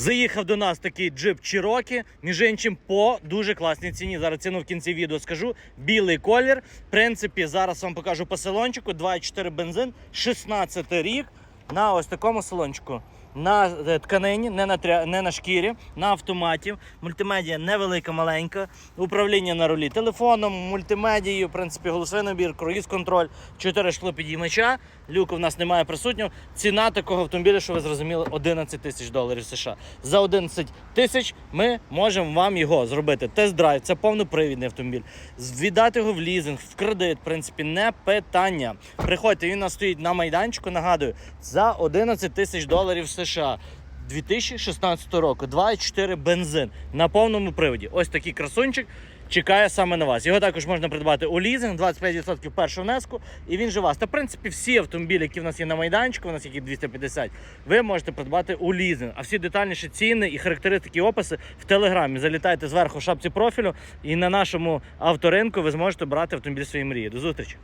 Заїхав до нас такий джип Чірокі, між іншим, по дуже класній ціні. Зараз ціну в кінці відео скажу. Білий колір. В принципі, зараз вам покажу по салончику. 2,4 бензин, 16 рік на ось такому салончику. На е, тканині, не на, тря... не на шкірі, на автоматі. Мультимедія невелика, маленька. Управління на рулі телефоном, мультимедією, в принципі, голосовий набір, круїз контроль, 4 шклопідіймача. Люку в нас немає присутнього. Ціна такого автомобіля, що ви зрозуміли, 11 тисяч доларів США. За 11 тисяч ми можемо вам його зробити. Тест-драйв, це повнопривідний автомобіль. Віддати його в лізинг, в кредит, в принципі, не питання. Приходьте, він у нас стоїть на майданчику. Нагадую, за 11 тисяч доларів США. 2016 року 2,4 бензин на повному приводі. Ось такий красунчик чекає саме на вас. Його також можна придбати у лізинг, 25% першого внеску, і він же вас. Та в принципі всі автомобілі, які в нас є на майданчику, у нас які 250, ви можете придбати у лізинг. А всі детальніші ціни і характеристики описи в телеграмі. Залітайте зверху в шапці профілю, і на нашому авторинку ви зможете брати автомобіль своєї мрії. До зустрічі!